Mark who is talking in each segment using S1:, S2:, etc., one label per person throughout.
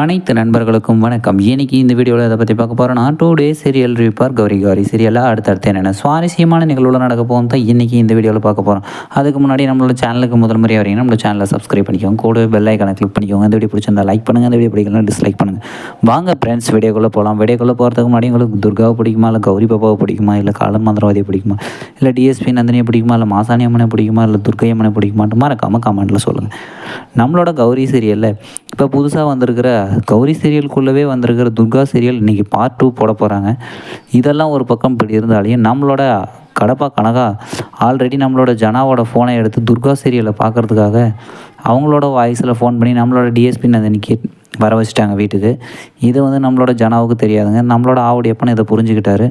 S1: அனைத்து நண்பர்களுக்கும் வணக்கம். இன்னைக்கு இந்த வீடியோவில் இதை பற்றி பார்க்க போகிறோன்னா today serial ரிப்பார் Gowri Gowri சீரியலாக அடுத்தடுத்து என்னென்ன சுவாரஸ்யமான நிகழ்வுகள் நடக்க போகும் தான் இன்றைக்கி இந்த வீடியோவில் பார்க்க போகிறோம் அதுக்கு முன்னாடி நம்மளோட சேனலுக்கு முதல் முறையாக வரீங்க நம்மளோட சேனலை சப்ஸ்கிரைப் பண்ணிக்கோங்க. கூட பெல் ஐக்கானை கிளிக் பண்ணிக்கோங்க. இந்த வீடியோ பிடிச்சிருந்தா லைக் பண்ணுங்கள் அந்த வீடியோ பிடிக்கலாம் டிஸ்லைக் பண்ணுங்கள் வாங்க ஃப்ரெண்ட்ஸ் வீடியோக்குள்ளே போகலாம் வீடியோக்குள்ளே போகிறதுக்கு முன்னாடி உங்களுக்கு துர்காவை பிடிக்குமா? இல்லை கௌரி பாபாவை பிடிக்குமா? இல்லை காலம் மந்திரவாதியை பிடிக்குமா? இல்லை டிஎஸ்பி நந்தினியை பிடிக்குமா? இல்லை மாசாணி அம்மனை பிடிக்குமா? இல்லை துர்கை அம்மனை பிடிக்குமான்ட்டு மறக்காமல் கமெண்ட்டில் சொல்லுங்கள் நம்மளோட கௌரி சீரியலில் இப்போ புதுசாக வந்திருக்கிற கௌரி சீரியலுக்குள்ளவே வந்திருக்கிற துர்கா சீரியல் இன்றைக்கி பார்ட் டூ போட போகிறாங்க இதெல்லாம் ஒரு பக்கம் இப்படி இருந்தாலையும் நம்மளோட கடப்பா கனகா ஆல்ரெடி நம்மளோட ஜனாவோட ஃபோனை எடுத்து துர்கா சீரியலை பார்க்குறதுக்காக அவங்களோட வாய்ஸில் ஃபோன் பண்ணி நம்மளோட டிஎஸ்பி நந்தினிக்கு வர வச்சுட்டாங்க வீட்டுக்கு. இது வந்து நம்மளோட ஜனாவுக்கு தெரியாதுங்க. நம்மளோட ஆவுடையப்பன் இதை புரிஞ்சுக்கிட்டாரு.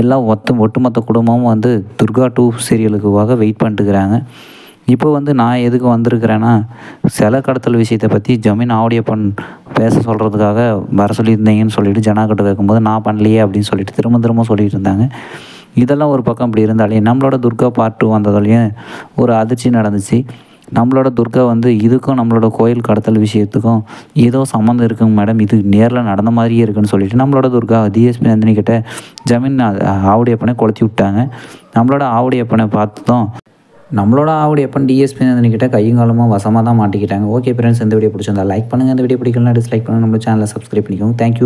S1: எல்லாம் ஒத்த ஒட்டுமொத்த குடும்பமும் வந்து துர்கா டூ சீரியலுக்குவாக வெயிட் பண்ணிட்டுக்கிறாங்க இப்போ வந்து நான் எதுக்கு வந்திருக்கிறேன்னா சில கடத்தல் விஷயத்தை பற்றி ஜமீன் ஆடியப்பன் பேச சொல்கிறதுக்காக வர சொல்லியிருந்தீங்கன்னு சொல்லிட்டு ஜனாக்கிட்ட கேட்கும்போது நான் பண்ணலையே அப்படின்னு சொல்லிட்டு திரும்ப திரும்ப சொல்லிட்டு இருந்தாங்க. இதெல்லாம் ஒரு பக்கம் இப்படி இருந்தாலே நம்மளோட துர்கா பார்ட் டூ வந்ததாலையும் ஒரு அதிர்ச்சி நடந்துச்சு. நம்மளோட துர்கா வந்து இதுக்கும் நம்மளோட கோயில் கடத்தல் விஷயத்துக்கும் ஏதோ சம்மந்தம் இருக்குங்க மேடம். இது நேரில் நடந்த மாதிரியே இருக்குன்னு சொல்லிட்டு நம்மளோட துர்கா டிஎஸ்பி நந்தினி கிட்ட ஜமீன் ஆவுடையப்பனை கொளுத்தி விட்டாங்க. நம்மளோட ஆவுடையப்பனை பார்த்ததும் நம்மளோட ஆவுடைய எப்போ டிஎஸ்பி கிட்ட கையும் காலமாக வசமாக தான் மாட்டிக்கிட்டாங்க. ஓகே ஃப்ரெண்ட்ஸ் இந்த வீடியோ பிடிச்சிருந்தா லைக் பண்ணுங்கள் இந்த வீடியோ பிடிக்கலாம் டிஸ்லைக் பண்ணுங்கள் நம்ம சேனலை சப்ஸ்கிரைப் பண்ணிக்கோங்க. தேங்க்யூ